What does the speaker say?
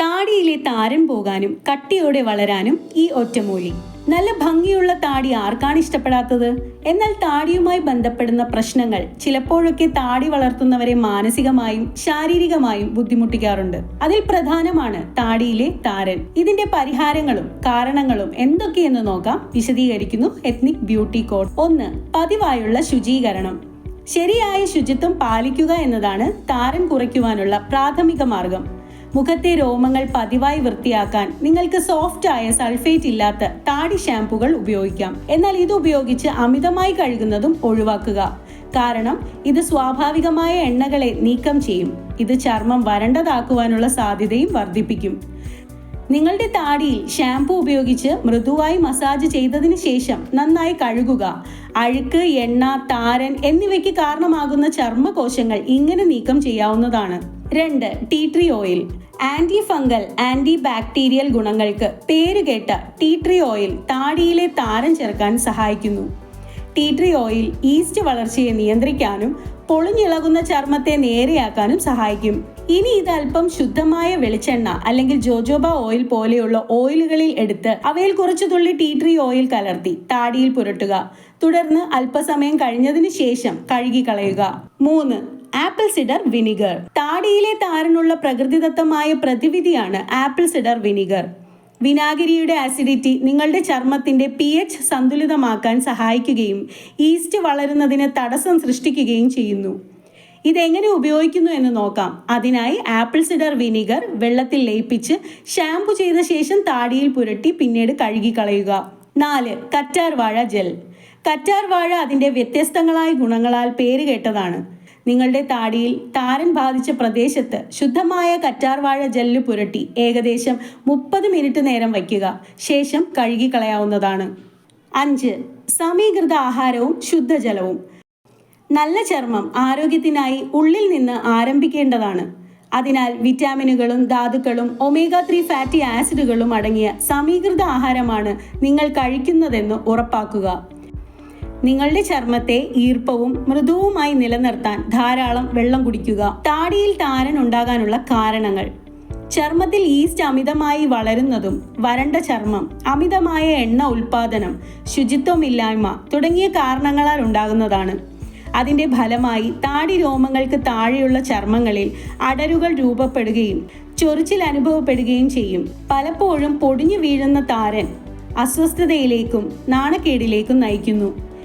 താടിയിലെ താരൻ പോകാനും കട്ടിയോടെ വളരാനും ഈ ഒറ്റമൂലി. നല്ല ഭംഗിയുള്ള താടി ആർക്കാണ് ഇഷ്ടപ്പെടാത്തത്? എന്നാൽ താടിയുമായി ബന്ധപ്പെടുന്ന പ്രശ്നങ്ങൾ ചിലപ്പോഴൊക്കെ താടി വളർത്തുന്നവരെ മാനസികമായും ശാരീരികമായും ബുദ്ധിമുട്ടിക്കാറുണ്ട്. അതിൽ പ്രധാനമാണ് താടിയിലെ താരൻ. ഇതിന്റെ പരിഹാരങ്ങളും കാരണങ്ങളും എന്തൊക്കെയെന്ന് നോക്കാം. വിശദീകരിക്കുന്നു എത്നിക് ബ്യൂട്ടി കോഡ്. ഒന്ന് പതിവായുള്ള ശുചീകരണം. ശരിയായ ശുചിത്വം പാലിക്കുക എന്നതാണ് താരൻ കുറയ്ക്കുവാനുള്ള പ്രാഥമിക മാർഗം. മുഖത്തെ രോമങ്ങൾ പതിവായി വൃത്തിയാക്കാൻ നിങ്ങൾക്ക് സോഫ്റ്റ് ആയ സൾഫേറ്റ് ഇല്ലാത്ത താടി ഷാമ്പുകൾ ഉപയോഗിക്കാം. എന്നാൽ ഇത് ഉപയോഗിച്ച് അമിതമായി കഴുകുന്നതും ഒഴിവാക്കുക. കാരണം ഇത് സ്വാഭാവികമായ എണ്ണകളെ നീക്കം ചെയ്യും. ഇത് ചർമ്മം വരണ്ടതാക്കുവാനുള്ള സാധ്യതയും വർദ്ധിപ്പിക്കും. നിങ്ങളുടെ താടിയിൽ ഷാംപൂ ഉപയോഗിച്ച് മൃദുവായി മസാജ് ചെയ്തതിന് ശേഷം നന്നായി കഴുകുക. അഴുക്ക് എണ്ണ താരൻ എന്നിവയ്ക്ക് കാരണമാകുന്ന ചർമ്മകോശങ്ങൾ ഇങ്ങനെ നീക്കം ചെയ്യാവുന്നതാണ്. രണ്ട് tea tree oil anti fungal anti bacterial ഗുണങ്ങൾക്ക് പേരുകേട്ട ടീ ട്രീ ഓയിൽ താടിയിലെ താരം ചേർക്കാൻ സഹായിക്കുന്നു. ടീ ട്രീ ഓയിൽ ഈസ്റ്റ് വളർച്ചയെ നിയന്ത്രിക്കാനും പൊളിഞ്ഞിളകുന്ന ചർമ്മത്തെ നേരെയാക്കാനും സഹായിക്കും. ഇനി ഇത് അല്പം ശുദ്ധമായ വെളിച്ചെണ്ണ അല്ലെങ്കിൽ ജോജോബ ഓയിൽ പോലെയുള്ള ഓയിലുകളിൽ എടുത്ത് അവയിൽ കുറച്ചു തുള്ളി ടീ ട്രീ ഓയിൽ കലർത്തി താടിയിൽ പുരട്ടുക. തുടർന്ന് അല്പസമയം കഴിഞ്ഞതിന് ശേഷം കഴുകി കളയുക മൂന്ന് ആപ്പിൾ സിഡർ വിനിഗർ. താടിയിലെ താരനുള്ള പ്രകൃതിദത്തമായ പ്രതിവിധിയാണ് ആപ്പിൾ സിഡർ വിനിഗർ. വിനാഗിരിയുടെ ആസിഡിറ്റി നിങ്ങളുടെ ചർമ്മത്തിന്റെ പി എച്ച് സന്തുലിതമാക്കാൻ സഹായിക്കുകയും ഈസ്റ്റ് വളരുന്നതിന് തടസ്സം സൃഷ്ടിക്കുകയും ചെയ്യുന്നു. ഇതെങ്ങനെ ഉപയോഗിക്കുന്നു എന്ന് നോക്കാം. അതിനായി ആപ്പിൾ സിഡർ വിനിഗർ വെള്ളത്തിൽ ലയിപ്പിച്ച് ഷാംപു ചെയ്ത ശേഷം താടിയിൽ പുരട്ടി പിന്നീട് കഴുകിക്കളയുക. നാല് കറ്റാർ വാഴ ജെൽ. കറ്റാർ വാഴ അതിന്റെ വ്യത്യസ്തങ്ങളായ ഗുണങ്ങളാൽ പേരുകേട്ടതാണ്. നിങ്ങളുടെ താടിയിൽ താരൻ ബാധിച്ച പ്രദേശത്ത് ശുദ്ധമായ കറ്റാർവാഴ ജെല്ല് പുരട്ടി ഏകദേശം മുപ്പത് മിനിറ്റ് നേരം വയ്ക്കുക. ശേഷം കഴുകി കളയാവുന്നതാണ്. അഞ്ച്. സമീകൃത ആഹാരവും ശുദ്ധജലവും. നല്ല ചർമ്മം ആരോഗ്യത്തിനായി ഉള്ളിൽ നിന്ന് ആരംഭിക്കേണ്ടതാണ്. അതിനാൽ വിറ്റാമിനുകളും ധാതുക്കളും ഒമേഗ ത്രീ ഫാറ്റി ആസിഡുകളും അടങ്ങിയ സമീകൃത ആഹാരമാണ് നിങ്ങൾ കഴിക്കുന്നതെന്ന് ഉറപ്പാക്കുക. നിങ്ങളുടെ ചർമ്മത്തെ ഈർപ്പവും മൃദുവുമായി നിലനിർത്താൻ ധാരാളം വെള്ളം കുടിക്കുക. താടിയിൽ താരൻ ഉണ്ടാകാനുള്ള കാരണങ്ങൾ. ചർമ്മത്തിൽ ഈസ്റ്റ് അമിതമായി വളരുന്നതും വരണ്ട ചർമ്മം അമിതമായ എണ്ണ ഉൽപാദനം ശുചിത്വമില്ലായ്മ തുടങ്ങിയ കാരണങ്ങളാൽ ഉണ്ടാകുന്നതാണ്. അതിന്റെ ഫലമായി താടി രോമങ്ങൾക്ക് താഴെയുള്ള ചർമ്മങ്ങളിൽ അടരുകൾ രൂപപ്പെടുകയും ചൊറിച്ചിൽ അനുഭവപ്പെടുകയും ചെയ്യും. പലപ്പോഴും പൊടിഞ്ഞു വീഴുന്ന താരൻ അസ്വസ്ഥതയിലേക്കും നാണക്കേടിലേക്കും നയിക്കുന്നു.